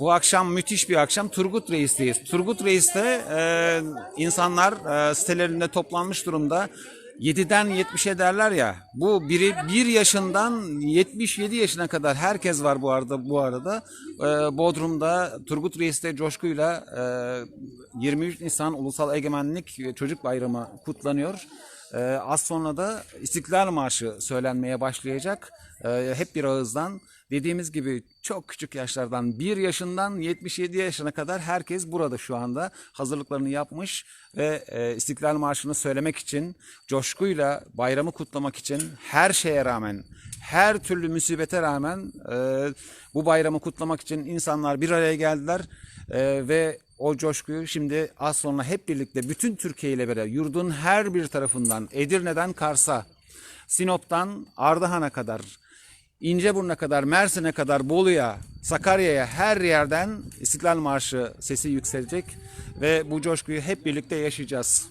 Bu akşam müthiş bir akşam Turgut Reis'teyiz. Turgut Reis'te e, insanlar e, sitelerinde toplanmış durumda. 7'den 70'e derler ya. Bu biri 1 yaşından 77 yaşına kadar herkes var bu arada bu arada. E, Bodrum'da Turgut Reis'te coşkuyla e, 23 Nisan Ulusal Egemenlik Çocuk Bayramı kutlanıyor. E, az sonra da İstiklal Marşı söylenmeye başlayacak. E, hep bir ağızdan. Dediğimiz gibi çok küçük yaşlardan 1 yaşından 77 yaşına kadar herkes burada şu anda hazırlıklarını yapmış ve e, İstiklal Marşı'nı söylemek için coşkuyla bayramı kutlamak için her şeye rağmen her türlü musibete rağmen e, bu bayramı kutlamak için insanlar bir araya geldiler e, ve o coşkuyu şimdi az sonra hep birlikte bütün Türkiye ile beraber yurdun her bir tarafından Edirne'den Kars'a Sinop'tan Ardahan'a kadar İnceburnu'na kadar, Mersin'e kadar, Bolu'ya, Sakarya'ya her yerden İstiklal Marşı sesi yükselecek ve bu coşkuyu hep birlikte yaşayacağız.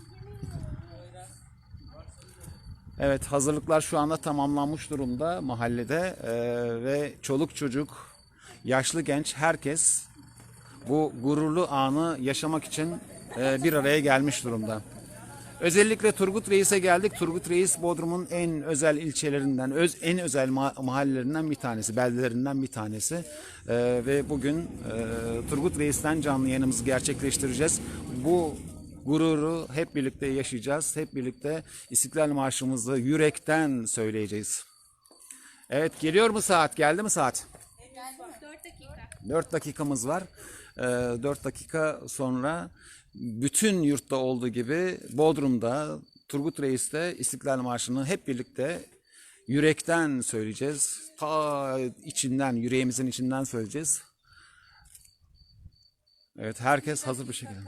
Evet hazırlıklar şu anda tamamlanmış durumda mahallede Ee, ve çoluk çocuk, yaşlı genç herkes bu gururlu anı yaşamak için e, bir araya gelmiş durumda. Özellikle Turgut Reis'e geldik. Turgut Reis Bodrum'un en özel ilçelerinden, öz, en özel ma- mahallelerinden bir tanesi, beldelerinden bir tanesi. Ee, ve bugün e, Turgut Reis'ten canlı yayınımızı gerçekleştireceğiz. Bu gururu hep birlikte yaşayacağız. Hep birlikte İstiklal Marşımızı yürekten söyleyeceğiz. Evet geliyor mu saat? Geldi mi saat? Dört dakika. 4 dakikamız var. 4 dakika sonra bütün yurtta olduğu gibi Bodrum'da Turgut Reis'te İstiklal Marşı'nı hep birlikte yürekten söyleyeceğiz. Ta içinden, yüreğimizin içinden söyleyeceğiz. Evet herkes hazır bir şekilde.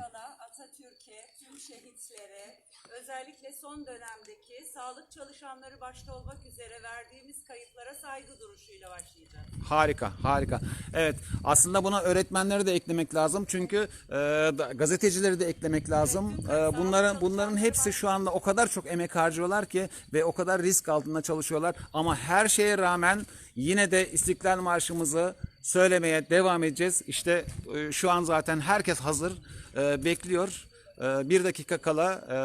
Şehitlere, özellikle son dönemdeki sağlık çalışanları başta olmak üzere verdiğimiz kayıplara saygı duruşuyla başlayacağız. Harika, harika. Evet, aslında buna öğretmenleri de eklemek lazım. Çünkü e, da- gazetecileri de eklemek lazım. E, bunların bunların hepsi şu anda o kadar çok emek harcıyorlar ki ve o kadar risk altında çalışıyorlar. Ama her şeye rağmen yine de İstiklal Marşımızı söylemeye devam edeceğiz. İşte e, şu an zaten herkes hazır, e, bekliyor. E, bir dakika kala e,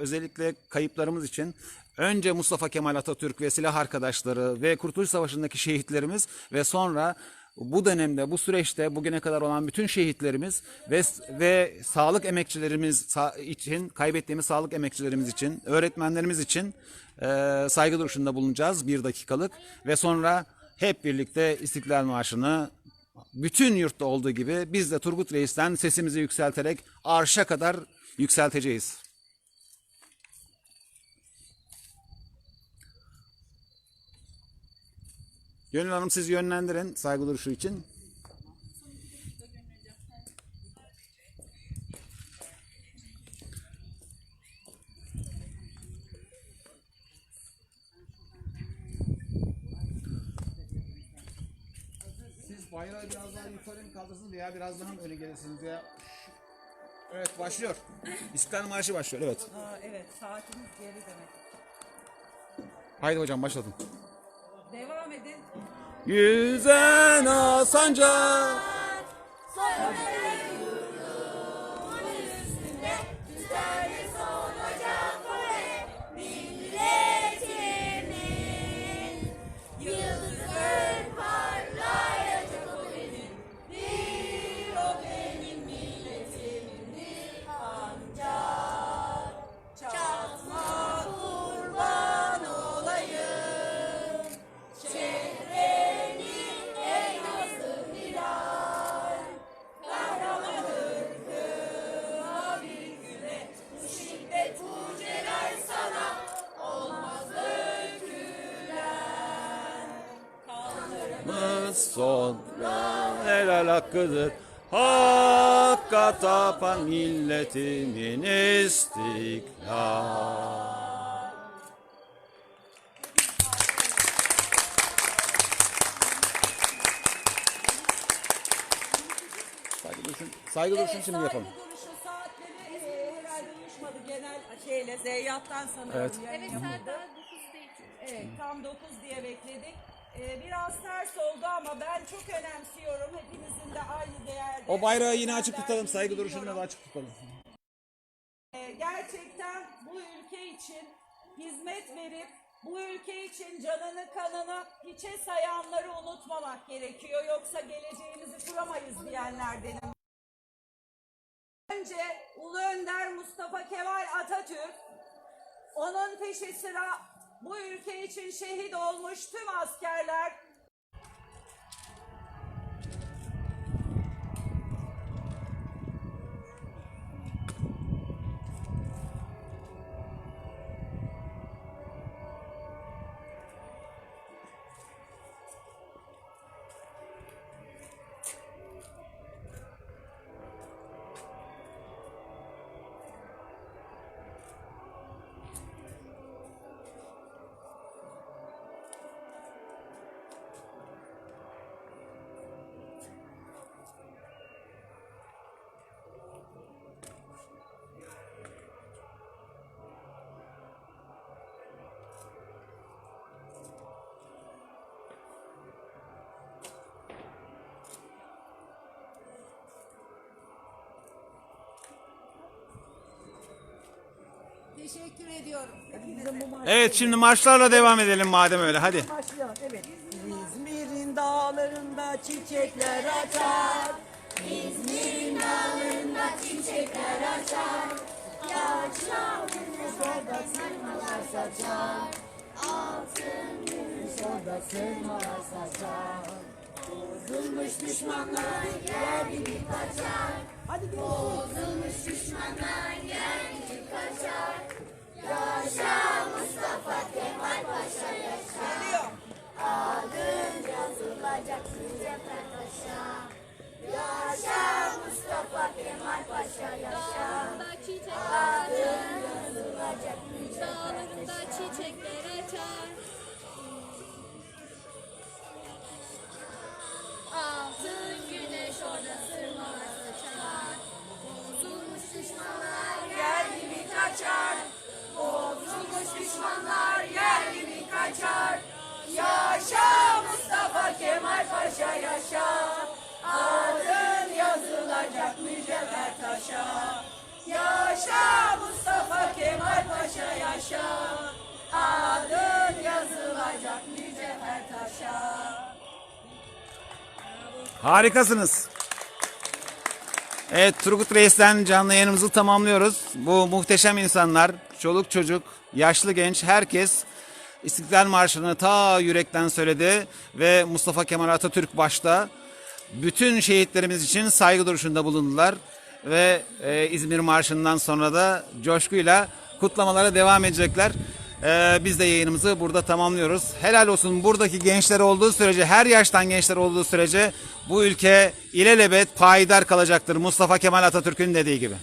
özellikle kayıplarımız için Önce Mustafa Kemal Atatürk ve silah arkadaşları ve Kurtuluş Savaşı'ndaki şehitlerimiz ve sonra bu dönemde, bu süreçte bugüne kadar olan bütün şehitlerimiz ve ve sağlık emekçilerimiz için, kaybettiğimiz sağlık emekçilerimiz için, öğretmenlerimiz için e, saygı duruşunda bulunacağız bir dakikalık. Ve sonra hep birlikte İstiklal Marşı'nı bütün yurtta olduğu gibi biz de Turgut Reis'ten sesimizi yükselterek arşa kadar yükselteceğiz. Gönül Hanım siz yönlendirin saygı duruşu için. Bayrağı biraz daha yukarı mı kaldırsınız veya biraz daha mı öne gelirsiniz veya... Evet başlıyor. İstiklal Marşı başlıyor evet. Aa, evet, saatimiz geri demek. Haydi hocam başladım. Devam edin. Yüzen sancak sonra helal hakkıdır. Hakka tapan milletimin istiklal. Saygı duruşun, saygı duruşun şimdi yapalım. Saygı duruşu saatleri e, herhalde uyuşmadı genel şeyle Zeyyat'tan sanırım. Evet. Evet saat daha dokuz değil. Evet, tam 9 diye bekledik. E, biraz ters oldu ama ben çok önemsiyorum. Hepimizin de aynı değerde. O bayrağı yine açık tutalım. Saygı duruşunu da açık tutalım. E, gerçekten bu ülke için hizmet verip bu ülke için canını kanını hiçe sayanları unutmamak gerekiyor. Yoksa geleceğimizi kuramayız diyenlerdenim. Önce Ulu Önder Mustafa Kemal Atatürk, onun peşi sıra bu ülke için şehit olmuş tüm askerler, Teşekkür ediyorum. Evet şimdi marşlarla devam edelim madem öyle hadi. Başlayalım evet. İzmir'in dağlarında çiçekler açar. İzmir'in dağlarında çiçekler açar. Yaşam orada sırmalar saçar. Altın gümüş orada sırmalar saçar. Bozulmuş düşmanlar yer gibi kaçar. Hadi Bozulmuş düşmanlar yer gibi kaçar. Yaşa. Adın yazılacak mücevher taşa. Harikasınız. Evet Turgut Reis'ten canlı yayınımızı tamamlıyoruz. Bu muhteşem insanlar, çoluk çocuk, yaşlı genç herkes İstiklal Marşı'nı ta yürekten söyledi ve Mustafa Kemal Atatürk başta bütün şehitlerimiz için saygı duruşunda bulundular ve e, İzmir Marşı'ndan sonra da coşkuyla kutlamalara devam edecekler. E, biz de yayınımızı burada tamamlıyoruz. Helal olsun buradaki gençler olduğu sürece, her yaştan gençler olduğu sürece bu ülke ilelebet payidar kalacaktır. Mustafa Kemal Atatürk'ün dediği gibi.